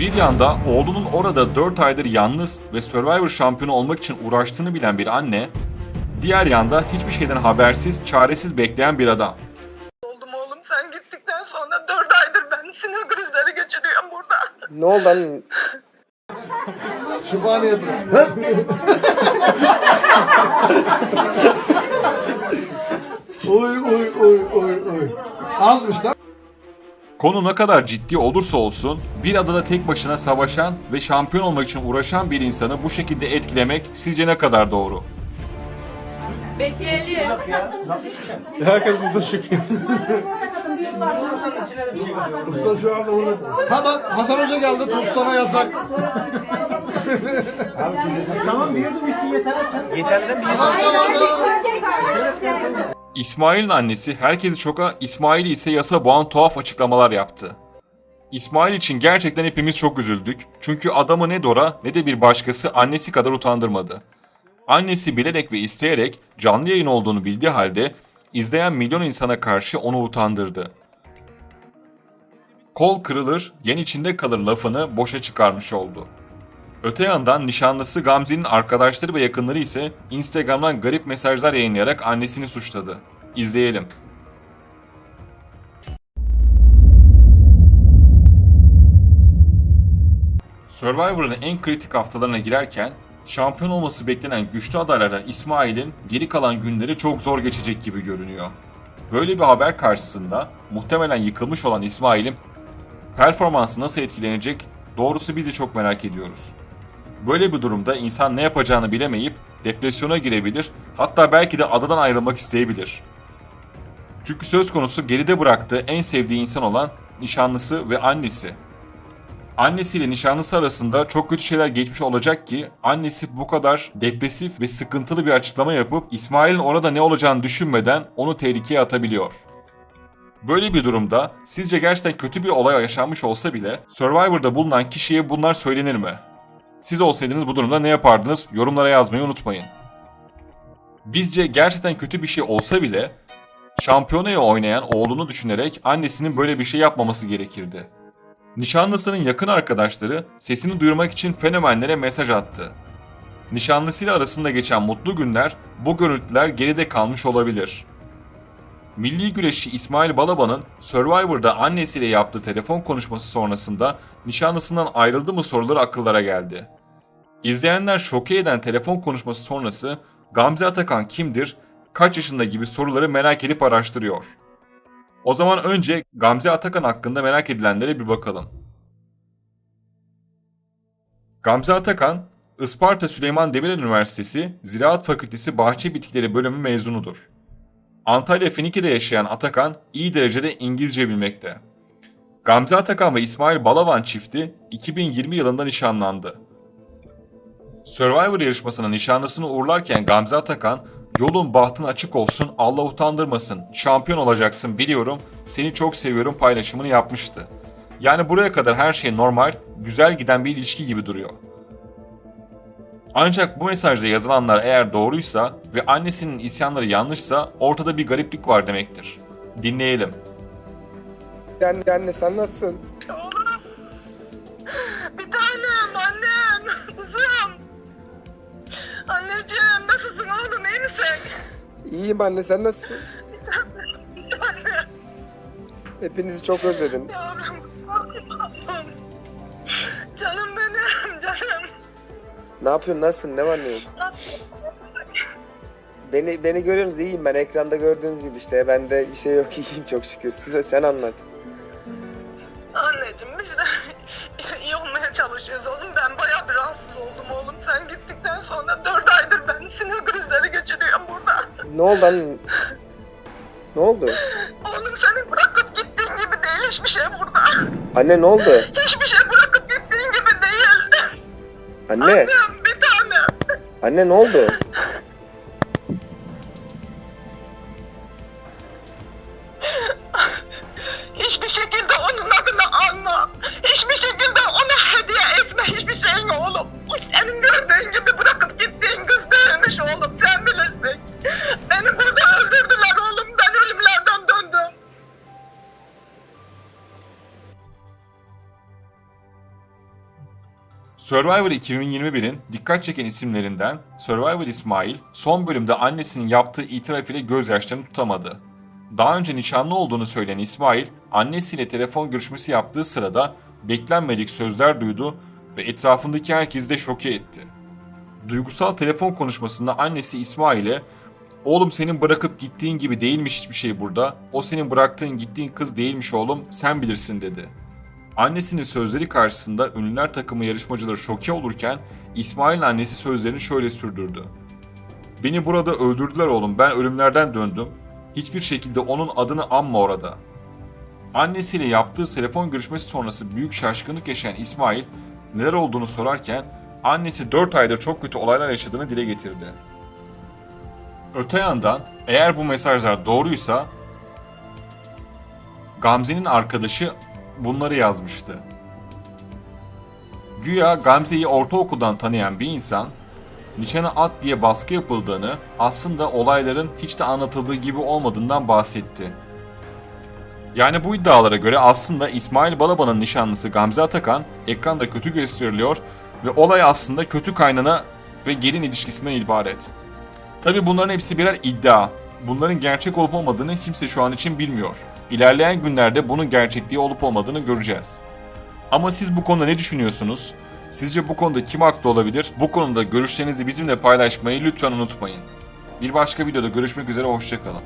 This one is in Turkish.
Bir yanda oğlunun orada 4 aydır yalnız ve Survivor şampiyonu olmak için uğraştığını bilen bir anne, diğer yanda hiçbir şeyden habersiz, çaresiz bekleyen bir adam. oldum oğlum sen gittikten sonra dört aydır ben sinir krizleri geçiriyorum burada. Ne oldu anne? Sübhane'de. oy oy oy oy oy. Azmış lan. Konu ne kadar ciddi olursa olsun bir adada tek başına savaşan ve şampiyon olmak için uğraşan bir insanı bu şekilde etkilemek sizce ne kadar doğru? Bekleyelim. Usta şu anda orada. Ha bak Hasan Hoca geldi. Tuz sana yasak. Tamam bir yudum içsin yeter. Yeterli mi? Tamam tamam. İsmail'in annesi herkesi çoka, İsmail ise yasa boğan tuhaf açıklamalar yaptı. İsmail için gerçekten hepimiz çok üzüldük. Çünkü adamı ne Dora ne de bir başkası annesi kadar utandırmadı. Annesi bilerek ve isteyerek canlı yayın olduğunu bildiği halde izleyen milyon insana karşı onu utandırdı. Kol kırılır, yen içinde kalır lafını boşa çıkarmış oldu. Öte yandan nişanlısı Gamze'nin arkadaşları ve yakınları ise Instagram'dan garip mesajlar yayınlayarak annesini suçladı. İzleyelim. Survivor'ın en kritik haftalarına girerken şampiyon olması beklenen güçlü adaylardan İsmail'in geri kalan günleri çok zor geçecek gibi görünüyor. Böyle bir haber karşısında muhtemelen yıkılmış olan İsmail'in performansı nasıl etkilenecek doğrusu biz de çok merak ediyoruz. Böyle bir durumda insan ne yapacağını bilemeyip depresyona girebilir, hatta belki de adadan ayrılmak isteyebilir. Çünkü söz konusu geride bıraktığı en sevdiği insan olan nişanlısı ve annesi. Annesiyle nişanlısı arasında çok kötü şeyler geçmiş olacak ki annesi bu kadar depresif ve sıkıntılı bir açıklama yapıp İsmail'in orada ne olacağını düşünmeden onu tehlikeye atabiliyor. Böyle bir durumda sizce gerçekten kötü bir olay yaşanmış olsa bile Survivor'da bulunan kişiye bunlar söylenir mi? Siz olsaydınız bu durumda ne yapardınız? Yorumlara yazmayı unutmayın. Bizce gerçekten kötü bir şey olsa bile şampiyonaya oynayan oğlunu düşünerek annesinin böyle bir şey yapmaması gerekirdi. Nişanlısının yakın arkadaşları sesini duyurmak için fenomenlere mesaj attı. Nişanlısıyla arasında geçen mutlu günler bu görüntüler geride kalmış olabilir. Milli güreşçi İsmail Balaban'ın Survivor'da annesiyle yaptığı telefon konuşması sonrasında nişanlısından ayrıldı mı soruları akıllara geldi. İzleyenler şoke eden telefon konuşması sonrası Gamze Atakan kimdir, kaç yaşında gibi soruları merak edip araştırıyor. O zaman önce Gamze Atakan hakkında merak edilenlere bir bakalım. Gamze Atakan, Isparta Süleyman Demirel Üniversitesi Ziraat Fakültesi Bahçe Bitkileri Bölümü mezunudur. Antalya Finike'de yaşayan Atakan iyi derecede İngilizce bilmekte. Gamze Atakan ve İsmail Balaban çifti 2020 yılında nişanlandı. Survivor yarışmasına nişanlısını uğurlarken Gamze Atakan, yolun bahtın açık olsun Allah utandırmasın, şampiyon olacaksın biliyorum, seni çok seviyorum paylaşımını yapmıştı. Yani buraya kadar her şey normal, güzel giden bir ilişki gibi duruyor. Ancak bu mesajda yazılanlar eğer doğruysa ve annesinin isyanları yanlışsa ortada bir gariplik var demektir. Dinleyelim. Anne, anne sen nasılsın? Oğlum. Bir tanem annem. Kızım. Anneciğim nasılsın oğlum iyi misin? İyiyim anne sen nasılsın? Anne. Hepinizi çok özledim. Yavrum. Canım benim canım. Ne yapıyorsun nasılsın ne var ne yok? Beni beni görüyorsunuz iyiyim ben ekranda gördüğünüz gibi işte bende bir şey yok iyiyim çok şükür. Size sen anlat. Anneciğim biz de iyi olmaya çalışıyoruz oğlum. Ben bayağı bir rahatsız oldum oğlum. Sen gittikten sonra dört aydır ben sinir krizleri geçiriyorum burada. Ne oldu anne? Ne oldu? Oğlum seni bırakıp gittiğin gibi değil hiçbir şey burada. Anne ne oldu? Hiçbir şey bırakıp gittiğin gibi değil. Anne, tane. Anne ne oldu? Survivor 2021'in dikkat çeken isimlerinden Survivor İsmail son bölümde annesinin yaptığı itiraf ile gözyaşlarını tutamadı. Daha önce nişanlı olduğunu söyleyen İsmail, annesiyle telefon görüşmesi yaptığı sırada beklenmedik sözler duydu ve etrafındaki herkesi de şoke etti. Duygusal telefon konuşmasında annesi İsmail'e Oğlum senin bırakıp gittiğin gibi değilmiş hiçbir şey burada. O senin bıraktığın gittiğin kız değilmiş oğlum sen bilirsin dedi. Annesinin sözleri karşısında ünlüler takımı yarışmacıları şoke olurken İsmail'in annesi sözlerini şöyle sürdürdü. Beni burada öldürdüler oğlum ben ölümlerden döndüm. Hiçbir şekilde onun adını anma orada. Annesiyle yaptığı telefon görüşmesi sonrası büyük şaşkınlık yaşayan İsmail neler olduğunu sorarken annesi 4 aydır çok kötü olaylar yaşadığını dile getirdi. Öte yandan eğer bu mesajlar doğruysa Gamze'nin arkadaşı bunları yazmıştı. Güya Gamze'yi ortaokuldan tanıyan bir insan nişana at diye baskı yapıldığını aslında olayların hiç de anlatıldığı gibi olmadığından bahsetti. Yani bu iddialara göre aslında İsmail Balaban'ın nişanlısı Gamze Atakan ekranda kötü gösteriliyor ve olay aslında kötü kaynana ve gelin ilişkisinden ibaret. Tabi bunların hepsi birer iddia. Bunların gerçek olup olmadığını kimse şu an için bilmiyor. İlerleyen günlerde bunun gerçekliği olup olmadığını göreceğiz. Ama siz bu konuda ne düşünüyorsunuz? Sizce bu konuda kim haklı olabilir? Bu konuda görüşlerinizi bizimle paylaşmayı lütfen unutmayın. Bir başka videoda görüşmek üzere hoşçakalın.